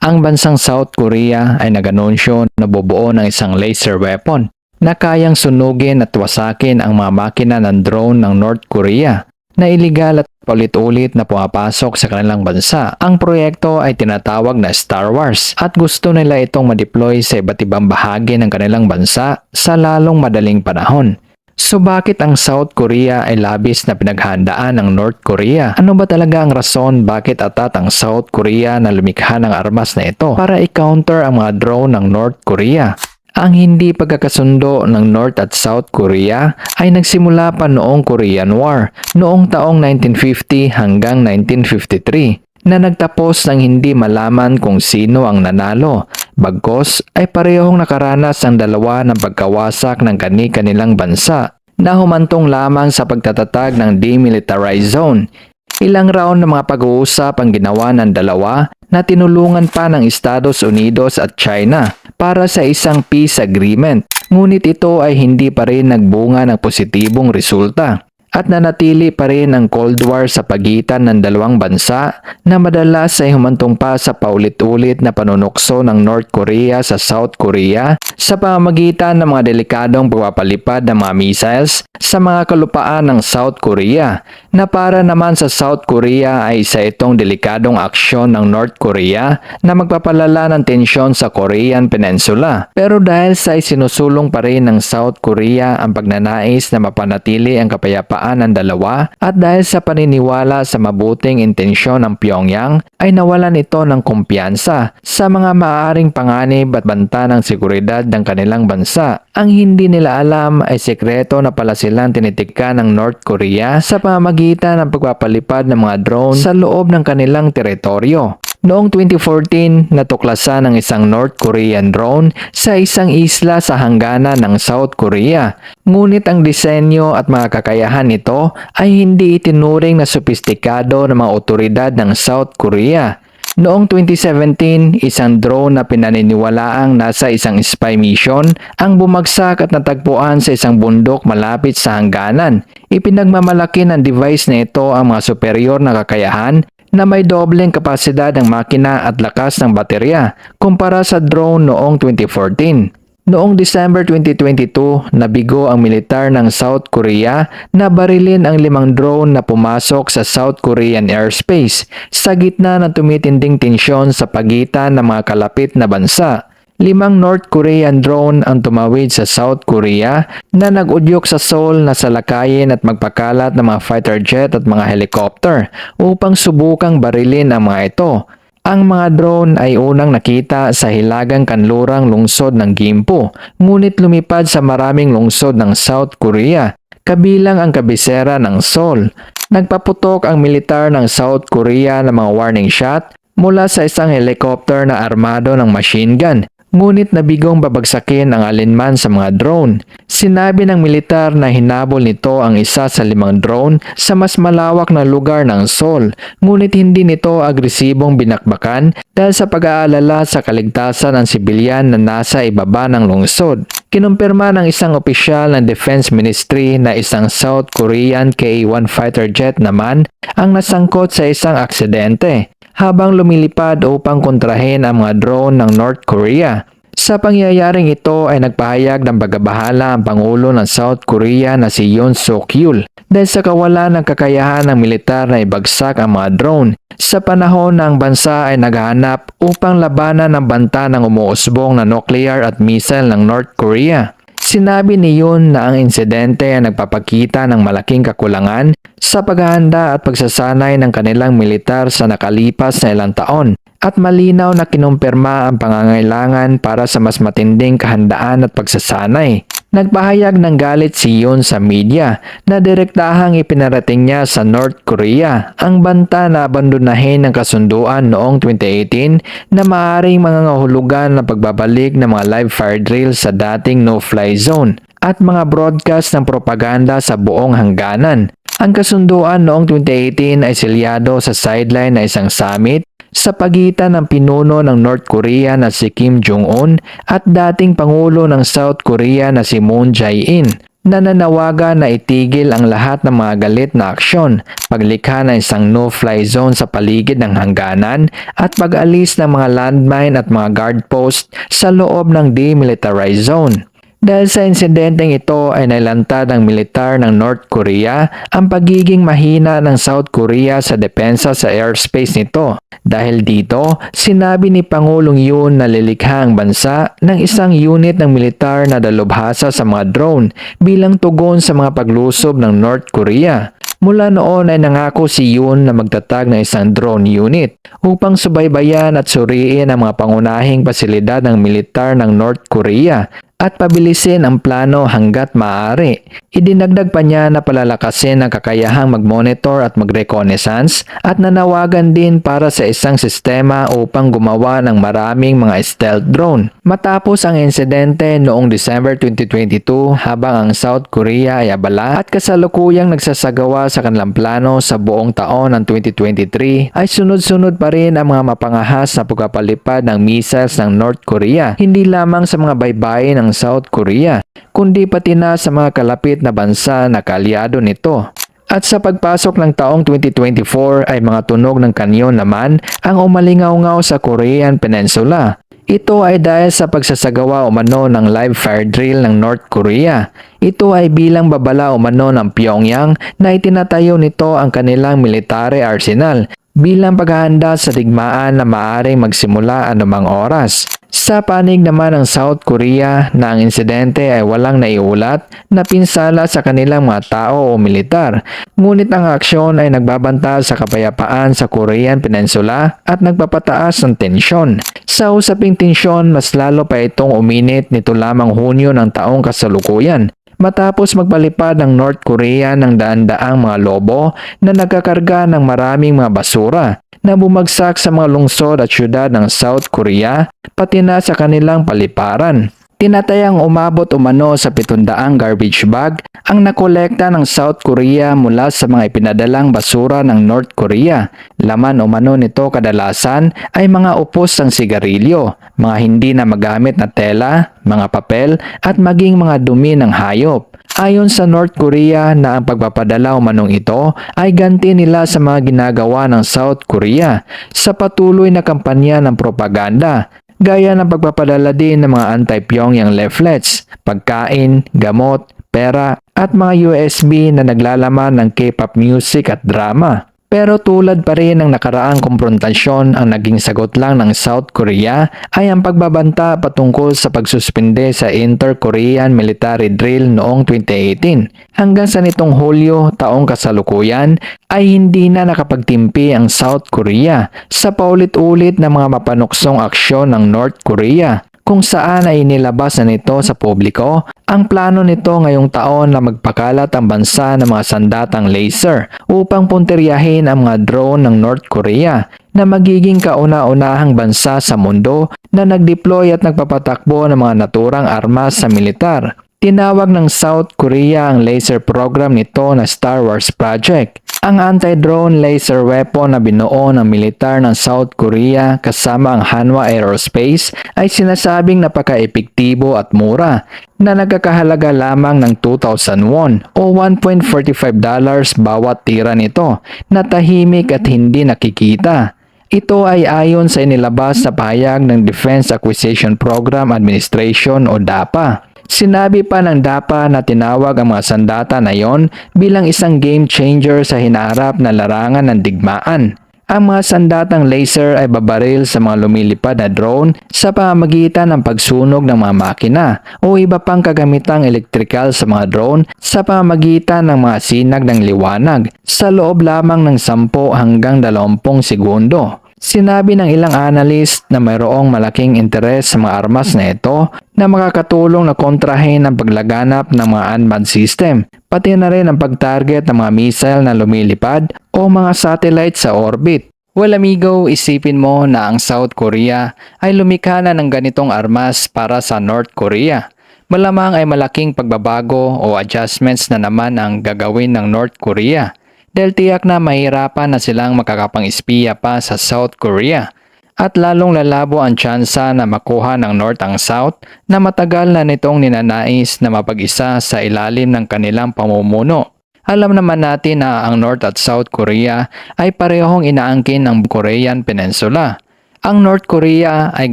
ang bansang South Korea ay nag-anunsyo na bubuo ng isang laser weapon na kayang sunugin at wasakin ang mga makina ng drone ng North Korea na iligal at paulit-ulit na pumapasok sa kanilang bansa. Ang proyekto ay tinatawag na Star Wars at gusto nila itong ma-deploy sa iba't ibang bahagi ng kanilang bansa sa lalong madaling panahon. So bakit ang South Korea ay labis na pinaghandaan ng North Korea? Ano ba talaga ang rason bakit atat ang South Korea na lumikha ng armas na ito para i-counter ang mga drone ng North Korea? Ang hindi pagkakasundo ng North at South Korea ay nagsimula pa noong Korean War noong taong 1950 hanggang 1953 na nagtapos ng hindi malaman kung sino ang nanalo. Bagkos ay parehong nakaranas ang dalawa ng pagkawasak ng kani-kanilang bansa na humantong lamang sa pagtatatag ng demilitarized zone. Ilang round ng mga pag-uusap ang ginawa ng dalawa na tinulungan pa ng Estados Unidos at China para sa isang peace agreement. Ngunit ito ay hindi pa rin nagbunga ng positibong resulta at nanatili pa rin ang Cold War sa pagitan ng dalawang bansa na madalas ay humantong pa sa paulit-ulit na panunukso ng North Korea sa South Korea sa pamamagitan ng mga delikadong pagpapalipad ng mga missiles sa mga kalupaan ng South Korea na para naman sa South Korea ay isa itong delikadong aksyon ng North Korea na magpapalala ng tensyon sa Korean Peninsula. Pero dahil sa isinusulong pa rin ng South Korea ang pagnanais na mapanatili ang kapayapaan ng dalawa at dahil sa paniniwala sa mabuting intensyon ng Pyongyang ay nawalan ito ng kumpiyansa sa mga maaaring panganib at banta ng seguridad ng kanilang bansa. Ang hindi nila alam ay sekreto na pala silang tinitikan ng North Korea sa pamamagitan ng pagpapalipad ng mga drone sa loob ng kanilang teritoryo. Noong 2014, natuklasan ng isang North Korean drone sa isang isla sa hangganan ng South Korea. Ngunit ang disenyo at mga kakayahan nito ay hindi itinuring na sopistikado ng mga otoridad ng South Korea. Noong 2017, isang drone na pinaniniwalaang nasa isang spy mission ang bumagsak at natagpuan sa isang bundok malapit sa hangganan. Ipinagmamalaki ng device na ito ang mga superior na kakayahan na may dobleng kapasidad ng makina at lakas ng baterya kumpara sa drone noong 2014. Noong December 2022, nabigo ang militar ng South Korea na barilin ang limang drone na pumasok sa South Korean airspace sa gitna ng tumitinding tensyon sa pagitan ng mga kalapit na bansa. Limang North Korean drone ang tumawid sa South Korea na nag-udyok sa Seoul na salakayin at magpakalat ng mga fighter jet at mga helicopter upang subukang barilin ang mga ito. Ang mga drone ay unang nakita sa hilagang kanlurang lungsod ng Gimpo, ngunit lumipad sa maraming lungsod ng South Korea, kabilang ang kabisera ng Seoul. Nagpaputok ang militar ng South Korea ng mga warning shot mula sa isang helicopter na armado ng machine gun Ngunit nabigong babagsakin ang alinman sa mga drone. Sinabi ng militar na hinabol nito ang isa sa limang drone sa mas malawak na lugar ng Seoul. Ngunit hindi nito agresibong binakbakan dahil sa pag-aalala sa kaligtasan ng sibilyan na nasa ibaba ng lungsod. Kinumpirma ng isang opisyal ng Defense Ministry na isang South Korean K-1 fighter jet naman ang nasangkot sa isang aksidente habang lumilipad upang kontrahin ang mga drone ng North Korea. Sa pangyayaring ito ay nagpahayag ng bagabahala ang Pangulo ng South Korea na si Yoon Suk Yeol dahil sa kawalan ng kakayahan ng militar na ibagsak ang mga drone sa panahon na ang bansa ay naghahanap upang labanan ng banta ng umuusbong na nuclear at missile ng North Korea. Sinabi ni Yun na ang insidente ay nagpapakita ng malaking kakulangan sa paghahanda at pagsasanay ng kanilang militar sa nakalipas na ilang taon at malinaw na kinumpirma ang pangangailangan para sa mas matinding kahandaan at pagsasanay. Nagpahayag ng galit si Yoon sa media na direktahang ipinarating niya sa North Korea ang banta na abandonahin ng kasunduan noong 2018 na maaaring mga ngahulugan na pagbabalik ng mga live fire drill sa dating no-fly zone at mga broadcast ng propaganda sa buong hangganan. Ang kasunduan noong 2018 ay silyado sa sideline na isang summit sa pagitan ng pinuno ng North Korea na si Kim Jong-un at dating Pangulo ng South Korea na si Moon Jae-in. Nananawagan na itigil ang lahat ng mga galit na aksyon, paglikha ng isang no-fly zone sa paligid ng hangganan at pag-alis ng mga landmine at mga guard post sa loob ng demilitarized zone. Dahil sa insidenteng ito ay nailantad ng militar ng North Korea ang pagiging mahina ng South Korea sa depensa sa airspace nito. Dahil dito, sinabi ni Pangulong Yoon na lilikha ang bansa ng isang unit ng militar na dalubhasa sa mga drone bilang tugon sa mga paglusob ng North Korea. Mula noon ay nangako si Yoon na magtatag ng isang drone unit upang subaybayan at suriin ang mga pangunahing pasilidad ng militar ng North Korea at pabilisin ang plano hanggat maaari. Idinagdag pa niya na palalakasin ang kakayahang mag-monitor at mag-reconnaissance at nanawagan din para sa isang sistema upang gumawa ng maraming mga stealth drone. Matapos ang insidente noong December 2022 habang ang South Korea ay abala at kasalukuyang nagsasagawa sa kanilang plano sa buong taon ng 2023 ay sunod-sunod pa rin ang mga mapangahas na pagpapalipad ng missiles ng North Korea hindi lamang sa mga baybayin ng South Korea kundi pati na sa mga kalapit na bansa na kaalyado nito. At sa pagpasok ng taong 2024 ay mga tunog ng kanyon naman ang umalingaw-ngaw sa Korean Peninsula. Ito ay dahil sa pagsasagawa umano ng live fire drill ng North Korea. Ito ay bilang babala umano ng Pyongyang na itinatayo nito ang kanilang military arsenal bilang paghahanda sa digmaan na maaring magsimula anumang oras. Sa panig naman ng South Korea na ang insidente ay walang naiulat na pinsala sa kanilang mga tao o militar. Ngunit ang aksyon ay nagbabanta sa kapayapaan sa Korean Peninsula at nagpapataas ng tensyon. Sa usaping tensyon, mas lalo pa itong uminit nito lamang Hunyo ng taong kasalukuyan matapos magpalipad ng North Korea ng daan-daang mga lobo na nagkakarga ng maraming mga basura na bumagsak sa mga lungsod at syudad ng South Korea pati na sa kanilang paliparan. Tinatayang umabot umano sa 700 garbage bag ang nakolekta ng South Korea mula sa mga ipinadalang basura ng North Korea. Laman umano nito kadalasan ay mga upos ng sigarilyo, mga hindi na magamit na tela, mga papel at maging mga dumi ng hayop. Ayon sa North Korea na ang pagpapadala umanong ito ay ganti nila sa mga ginagawa ng South Korea sa patuloy na kampanya ng propaganda gaya ng pagpapadala din ng mga anti-Pyongyang leaflets, pagkain, gamot, pera at mga USB na naglalaman ng K-pop music at drama. Pero tulad pa rin ng nakaraang komprontasyon, ang naging sagot lang ng South Korea ay ang pagbabanta patungkol sa pagsuspinde sa Inter-Korean Military Drill noong 2018. Hanggang sa nitong Hulyo taong kasalukuyan ay hindi na nakapagtimpi ang South Korea sa paulit-ulit na mga mapanuksong aksyon ng North Korea kung saan ay inilabas na nito sa publiko ang plano nito ngayong taon na magpakalat ang bansa ng mga sandatang laser upang punteryahin ang mga drone ng North Korea na magiging kauna-unahang bansa sa mundo na nagdeploy at nagpapatakbo ng mga naturang armas sa militar. Tinawag ng South Korea ang laser program nito na Star Wars Project. Ang anti-drone laser weapon na binuo ng militar ng South Korea kasama ang Hanwha Aerospace ay sinasabing napaka-epektibo at mura na nagkakahalaga lamang ng 2,000 won o 1.45 dollars bawat tira nito na tahimik at hindi nakikita. Ito ay ayon sa inilabas sa pahayag ng Defense Acquisition Program Administration o DAPA. Sinabi pa ng DAPA na tinawag ang mga sandata na yon bilang isang game changer sa hinaharap na larangan ng digmaan. Ang mga sandatang laser ay babaril sa mga lumilipad na drone sa pamamagitan ng pagsunog ng mga makina o iba pang kagamitang elektrikal sa mga drone sa pamamagitan ng mga sinag ng liwanag sa loob lamang ng 10 hanggang 20 segundo. Sinabi ng ilang analyst na mayroong malaking interes sa mga armas na ito na makakatulong na kontrahin ang paglaganap ng mga unmanned system, pati na rin ang pag-target ng mga missile na lumilipad o mga satellite sa orbit. Well amigo, isipin mo na ang South Korea ay lumikha na ng ganitong armas para sa North Korea. Malamang ay malaking pagbabago o adjustments na naman ang gagawin ng North Korea dahil tiyak na mahirapan na silang makakapang-espiya pa sa South Korea. at lalong lalabo ang tsansa na makuha ng North ang South na matagal na nitong ninanais na mapag-isa sa ilalim ng kanilang pamumuno. Alam naman natin na ang North at South Korea ay parehong inaangkin ng Korean Peninsula. Ang North Korea ay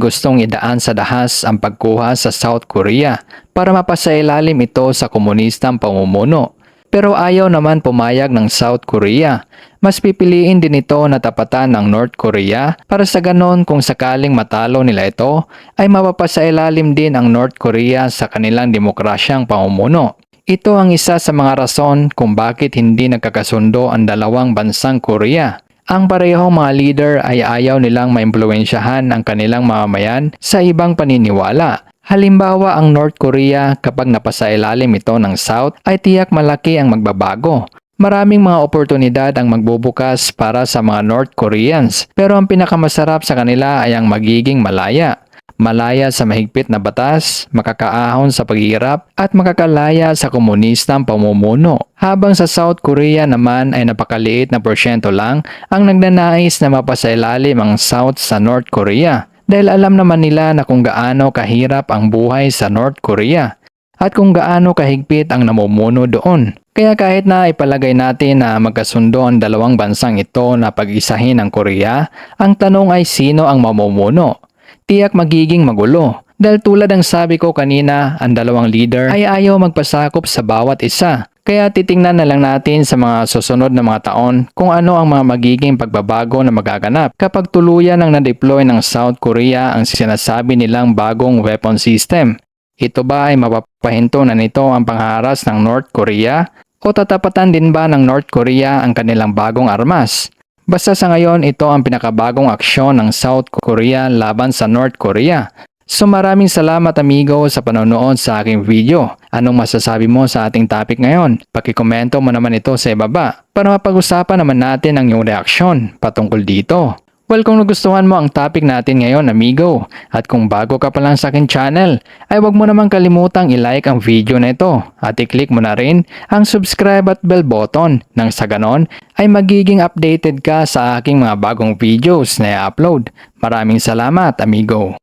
gustong idaan sa dahas ang pagkuha sa South Korea para mapasailalim ito sa komunistang pamumuno. Pero ayaw naman pumayag ng South Korea. Mas pipiliin din ito na tapatan ng North Korea para sa ganon kung sakaling matalo nila ito ay mapapasailalim din ang North Korea sa kanilang demokrasyang pamumuno. Ito ang isa sa mga rason kung bakit hindi nagkakasundo ang dalawang bansang Korea. Ang parehong mga leader ay ayaw nilang maimpluwensyahan ang kanilang mamamayan sa ibang paniniwala. Halimbawa ang North Korea kapag napasailalim ito ng South ay tiyak malaki ang magbabago. Maraming mga oportunidad ang magbubukas para sa mga North Koreans pero ang pinakamasarap sa kanila ay ang magiging malaya. Malaya sa mahigpit na batas, makakaahon sa paghihirap at makakalaya sa komunistang pamumuno. Habang sa South Korea naman ay napakaliit na porsyento lang ang nagnanais na mapasailalim ang South sa North Korea dahil alam naman nila na kung gaano kahirap ang buhay sa North Korea at kung gaano kahigpit ang namumuno doon. Kaya kahit na ipalagay natin na magkasundo ang dalawang bansang ito na pag-isahin ang Korea, ang tanong ay sino ang mamumuno? Tiyak magiging magulo. Dahil tulad ng sabi ko kanina, ang dalawang leader ay ayaw magpasakop sa bawat isa. Kaya titingnan na lang natin sa mga susunod na mga taon kung ano ang mga magiging pagbabago na magaganap kapag tuluyan ang na-deploy ng South Korea ang sinasabi nilang bagong weapon system. Ito ba ay mapapahinto na nito ang pangharas ng North Korea? O tatapatan din ba ng North Korea ang kanilang bagong armas? Basta sa ngayon ito ang pinakabagong aksyon ng South Korea laban sa North Korea. So maraming salamat amigo sa panonood sa aking video. Anong masasabi mo sa ating topic ngayon? Pakikomento mo naman ito sa ibaba para mapag-usapan naman natin ang iyong reaksyon patungkol dito. Well, kung nagustuhan mo ang topic natin ngayon, amigo, at kung bago ka pa lang sa akin channel, ay huwag mo naman kalimutang i-like ang video na ito at i-click mo na rin ang subscribe at bell button nang sa ganon ay magiging updated ka sa aking mga bagong videos na i-upload. Maraming salamat, amigo.